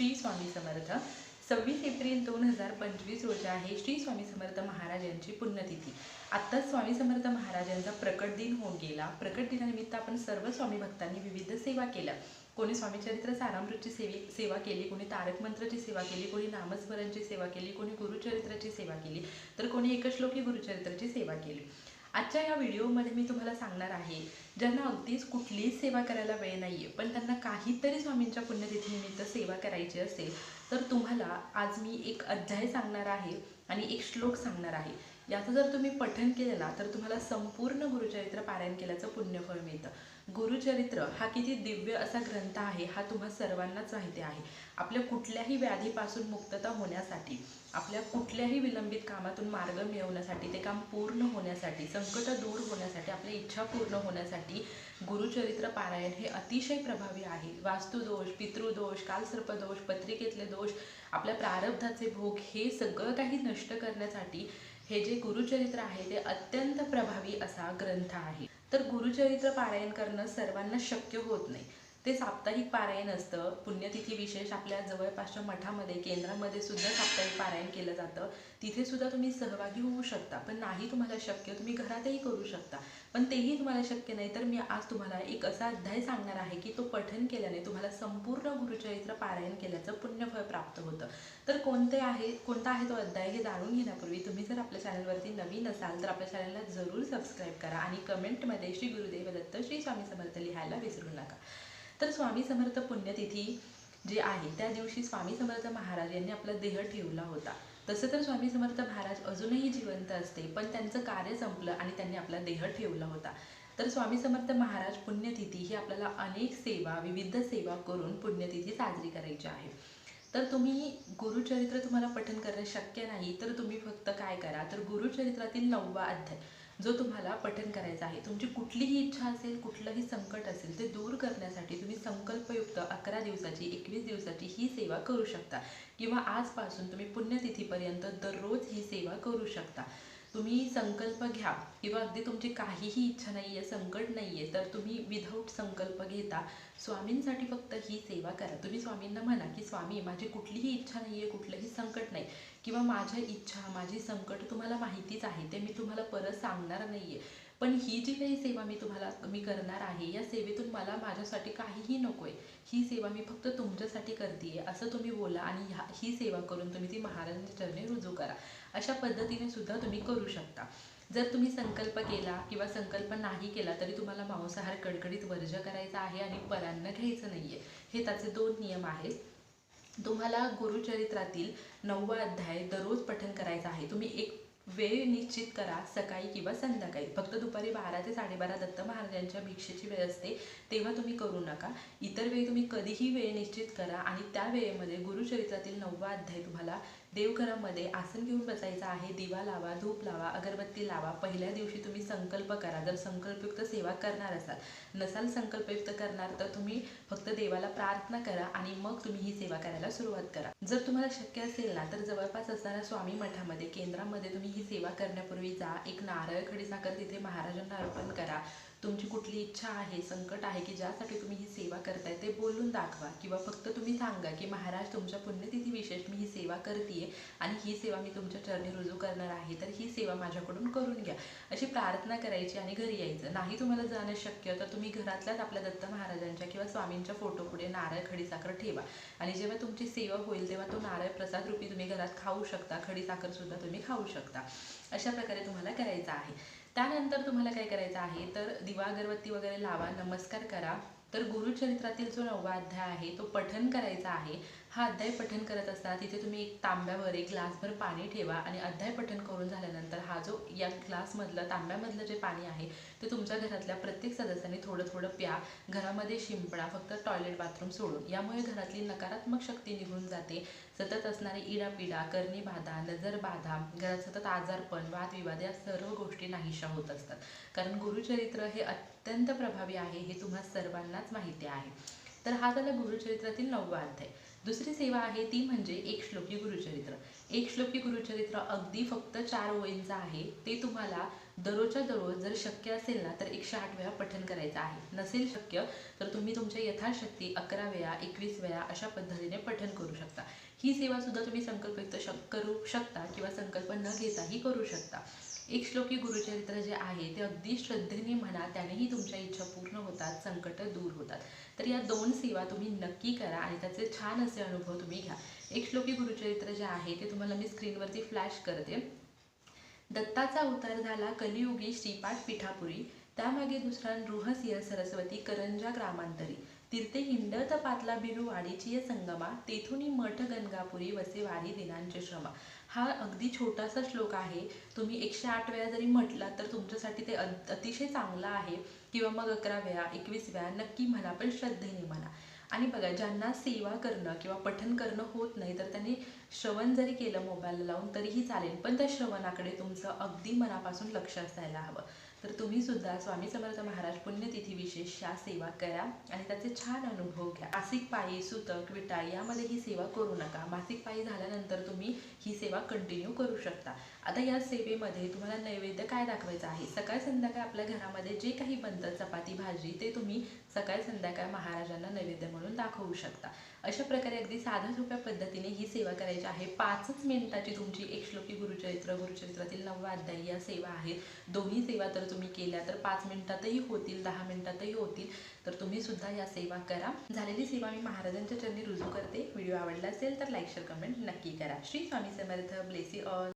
श्री स्वामी समर्थ. सव्वीस एप्रिल दोन हजार पंचवीस रोजी आहे श्री स्वामी समर्थ महाराज यांची पुण्यतिथी. आत्ताच स्वामी समर्थ महाराजांचा प्रकट दिन होऊन गेला. प्रकट दिनानिमित्त आपण सर्व स्वामी भक्तांनी विविध सेवा केल्या. कोणी स्वामीचरित्र सारामृतची सेवी सेवा केली कोणी तारक मंत्राची सेवा केली कोणी नामस्मरणची सेवा केली कोणी गुरुचरित्राची सेवा केली तर कोणी एकश्लोकी गुरुचरित्राची सेवा केली. आजच्या या व्हिडिओमध्ये मी तुम्हाला सांगणार आहे ज्यांना अगदीच कुठलीच सेवा करायला वेळ नाही आहे पण त्यांना काहीतरी स्वामींच्या पुण्यतिथीनिमित्त सेवा करायची असेल तर तुम्हाला आज मी एक अध्याय सांगणार आहे आणि एक श्लोक सांगणार आहे. याचं जर तुम्ही पठन केलं ना तर तुम्हाला संपूर्ण गुरुचरित्र पारायण केल्याचं पुण्यफळ मिळतं. गुरुचरित्र हा किती दिव्य असा ग्रंथ आहे हा तुम्हा सर्वांनाच माहिती आहे. आपल्या कुठल्याही व्याधीपासून मुक्तता होण्यासाठी आपल्या कुठल्याही विलंबित कामातून मार्ग मिळवण्यासाठी ते काम पूर्ण होण्यासाठी संकट दूर होण्यासाठी आपल्या इच्छा पूर्ण होण्यासाठी गुरुचरित्र पारायण हे अतिशय प्रभावी आहे. वास्तुदोष पितृदोष कालसर्पदोष पत्रिकेतले दोष आपल्या प्रारब्धाचे भोग हे सगळं काही नष्ट करण्यासाठी हे जे गुरुचरित्र आहे ते अत्यंत प्रभावी असा ग्रंथ आहे. तर गुरुचरित्र पारायण करणं सर्वांना शक्य होत नाही. ते साप्ताहिक पारायण असतं. पुण्यतिथी विशेष आपल्या जवळपासच्या मठामध्ये केंद्रामध्ये सुद्धा साप्ताहिक पारायण केलं जातं. तिथे सुद्धा तुम्ही सहभागी होऊ शकता. पण नाही तुम्हाला शक्य तुम्ही घरातही करू शकता. पण तेही तुम्हाला शक्य नाही तर मी आज तुम्हाला एक असा अध्याय सांगणार आहे की तो पठन केल्याने तुम्हाला संपूर्ण गुरुचरित्र पारायण केल्याचं पुण्यफळ प्राप्त होतं. तर कोणते आहे कोणता आहे तो अध्याय हे जाणून घेण्यापूर्वी तुम्ही जर आपल्या चॅनलवरती नवीन असाल तर आपल्या चॅनलला जरूर सबस्क्राईब करा आणि कमेंटमध्ये श्री गुरुदेव दत्त श्री स्वामी समर्थ लिहायला विसरू नका. तर स्वामी समर्थ पुण्यतिथी जे आहे त्या दिवशी स्वामी समर्थ महाराज यांनी आपला देह ठेवला होता. तसं तर स्वामी समर्थ महाराज अजूनही जिवंत असते पण त्यांचं कार्य संपलं आणि त्यांनी आपला देह ठेवला होता. तर स्वामी समर्थ महाराज पुण्यतिथी ही आपल्याला अनेक सेवा विविध सेवा करून पुण्यतिथी साजरी करायची आहे. तर तुम्ही गुरुचरित्र तुम्हाला पठन करणं शक्य नाही तर तुम्ही फक्त काय करा तर गुरुचरित्रातील नववा अध्याय. जो तुम्हाला पठन करायचा आहे तुमची कुठलीही इच्छा असेल कुठलंही संकट असेल ते दूर करण्यासाठी तुम्ही संकल्पयुक्त अकरा दिवसाची एकवीस दिवसाची ही सेवा करू शकता. किंवा आजपासून तुम्ही पुण्यतिथीपर्यंत दररोज ही सेवा करू शकता. तुम्ही संकल्प घ्या. किंवा अगदी तुमची काहीही इच्छा नाही आहे संकट नाही आहे तर तुम्ही विदाऊट संकल्प घेता. स्वामींसाठी फक्त ही सेवा करा. तुम्ही स्वामींना म्हणा की स्वामी माझी कुठलीही इच्छा नाही आहे कुठलंही संकट नाही. किंवा माझ्या इच्छा माझी संकट तुम्हाला माहितीच आहे ते मी तुम्हाला परत सांगणार नाही आहे पण ही जी काही सेवा मी तुम्हाला मी करणार आहे या सेवेतून मला माझ्यासाठी काहीही नको आहे ही सेवा मी फक्त तुमच्यासाठी करते असं तुम्ही बोला आणि ह्या ही सेवा करून तुम्ही ती महाराजांच्या चरणी रुजू करा. अशा पद्धतीने सुद्धा तुम्ही करू शकता. जर तुम्ही संकल्प केला किंवा संकल्प नाही केला तरी तुम्हाला मांसाहार कडकडीत वर्ज करायचा आहे आणि परान्न घ्यायचं नाही आहे हे त्याचे दोन नियम आहेत. तुम्हाला गुरुचरित्रातील नववा अध्याय दररोज पठन करायचा आहे. तुम्ही एक वेळ निश्चित करा सकाळी किंवा संध्याकाळी. फक्त दुपारी बारा ते साडेबारा दत्त महाराजांच्या भिक्षेची वेळ असते तेव्हा तुम्ही करू नका. इतर वेळी तुम्ही कधीही वेळ निश्चित करा आणि त्या वेळेमध्ये गुरुचरित्रातील नववा अध्याय तुम्हाला देवघरामध्ये आसन घेऊन बसायचं आहे. दिवा लावा धूप लावा अगरबत्ती लावा. पहिल्या दिवशी तुम्ही संकल्प करा. जर संकल्पयुक्त सेवा करणार असाल नसाल संकल्पयुक्त करणार तर तुम्ही फक्त देवाला प्रार्थना करा आणि मग तुम्ही ही सेवा करायला सुरुवात करा. जर तुम्हाला शक्य असेल ना तर जवळपास असणाऱ्या स्वामी मठामध्ये केंद्रामध्ये तुम्ही ही सेवा करण्यापूर्वी जा. एक नारळ खडीसाखर तिथे महाराजांना अर्पण करा. तुमची कुठली इच्छा आहे संकट आहे की ज्यासाठी तुम्ही ही सेवा करताय ते बोलून दाखवा. किंवा फक्त तुम्ही सांगा की महाराज तुमच्या पुण्यतिथी विशेष मी ही सेवा करते आणि ही सेवा मी तुमच्या चरणी रुजू करणार आहे तर ही सेवा माझ्याकडून करून घ्या. अशी प्रार्थना करायची आणि घरी यायचं. नाही तुम्हाला जाणं शक्य तर तुम्ही घरातल्याच आपल्या दत्त महाराजांच्या किंवा स्वामींच्या फोटो पुढे नारळ खडीसाखर ठेवा. आणि जेव्हा तुमची सेवा होईल तेव्हा तो नारळ प्रसाद रूपी तुम्ही घरात खाऊ शकता. खडीसाखर सुद्धा तुम्ही खाऊ शकता. अशा प्रकारे तुम्हाला करायचं आहे. त्यानंतर तुम्हाला काय करायचं आहे तर दिवा अगरबत्ती वगैरे लावा नमस्कार करा. तर गुरुचरित्रातील जो नववा अध्याय आहे तो पठन करायचा आहे. हा अध्याय पठन करत असताना तिथे तुम्ही एक तांब्यावर एक ग्लासभर पाणी ठेवा आणि अध्याय पठन करून झाल्यानंतर हा जो या ग्लासमधलं तांब्यामधलं जे पाणी आहे ते तुमच्या घरातल्या प्रत्येक सदस्यांनी थोडं थोडं प्या घरामध्ये शिंपडा फक्त टॉयलेट बाथरूम सोडून. यामुळे घरातली नकारात्मक शक्ती निघून जाते. सतत असणारी इडापिडा करणी बाधा नजर बाधा घरात सतत आजारपण वादविवाद या सर्व गोष्टी नाहीशा होत असतात. कारण गुरुचरित्र हे अत्यंत प्रभावी आहे हे तुम्हा सर्वांनाच माहिती आहे. तर हा झाला गुरुचरित्रातील नववा अध्याय. दुसरी सेवा आहे ती म्हणजे एक श्लोकी गुरुचरित्र. एक श्लोकी गुरुचरित्र अगदी फक्त चार ओळींचा आहे. ते तुम्हाला दररोजच्या दररोज जर शक्य असेल ना तर एकशे आठ वेळा पठन करायचं आहे. नसेल शक्य तर तुम्ही तुमच्या यथाशक्ती अकरा वेळा एकवीस वेळा अशा पद्धतीने पठन करू शकता. ही सेवा सुद्धा तुम्ही संकल्पयुक्त शक करू शकता किंवा संकल्प न घेताही करू शकता. एक श्लोकी गुरुचरित्र जे आहे ते अगदी श्रद्धेने म्हणा त्यानेही तुमच्या इच्छा पूर्ण होतात संकट दूर होतात. तर या दोन सेवा तुम्ही नक्की करा आणि त्याचे छान असे अनुभव तुम्ही घ्या. एक श्लोकी गुरुचरित्र जे आहे ते तुम्हाला मी स्क्रीनवरती फ्लॅश करते. दत्ताचा उतार झाला कलियुगी श्रीपाठ पिठापुरी. त्यामागे दुसरा नृहसिंह सरस्वती करंजा ग्रामांतरी. तीर्थे हिंडत पातला बिरू वाडीची संगमा तेथून मठ गंगापुरी वसे वाडी दिनांचे श्रमा. हा अगदी छोटासा श्लोक आहे. तुम्ही एकशे आठ वेळा जरी म्हटलात तर तुमच्यासाठी ते अतिशय चांगला आहे. किंवा मग अकरा वेळा एकवीस वेळा नक्की म्हणा पण श्रद्धेने म्हणा. आणि बघा ज्यांना सेवा करणं किंवा पठन करणं होत नाही तर त्यांनी श्रवण जरी केलं मोबाईल लावून तरीही चालेल. पण त्या श्रवणाकडे तुमचं अगदी मनापासून लक्ष असायला हवं. तर तुम्ही सुद्धा स्वामी समर्थ महाराज पुण्यतिथी विशेष या सेवा करा आणि त्याचे छान अनुभव घ्या. मासिक पायी सुतक विटा यामध्ये ही सेवा करू नका. मासिक पायी झाल्यानंतर तुम्ही ही सेवा कंटिन्यू करू शकता. आता या सेवेमध्ये तुम्हाला नैवेद्य काय दाखवायचं आहे? सकाळ संध्याकाळ आपल्या घरामध्ये जे काही बनतं चपाती भाजी ते तुम्ही सकाळ संध्याकाळ महाराजांना नैवेद्य म्हणून दाखवू शकता. अशा प्रकारे अगदी साध्या सोप्या पद्धतीने ही सेवा करायची आहे. पाचच मिनिटाची तुमची एक श्लोकी गुरुचरित्र गुरुचरित्रातील नववा अध्याय या सेवा आहेत. दोन्ही सेवा तर तुम्ही केल्या तर पाच मिनिटातही होतील दहा मिनिटातही होतील. तर तुम्ही सुद्धा या सेवा करा. झालेली सेवा मी महाराजांच्या चरणी रुजू करते. व्हिडिओ आवडला असेल तर लाईक शेअर कमेंट नक्की करा. श्री स्वामी समर्थ. Bless all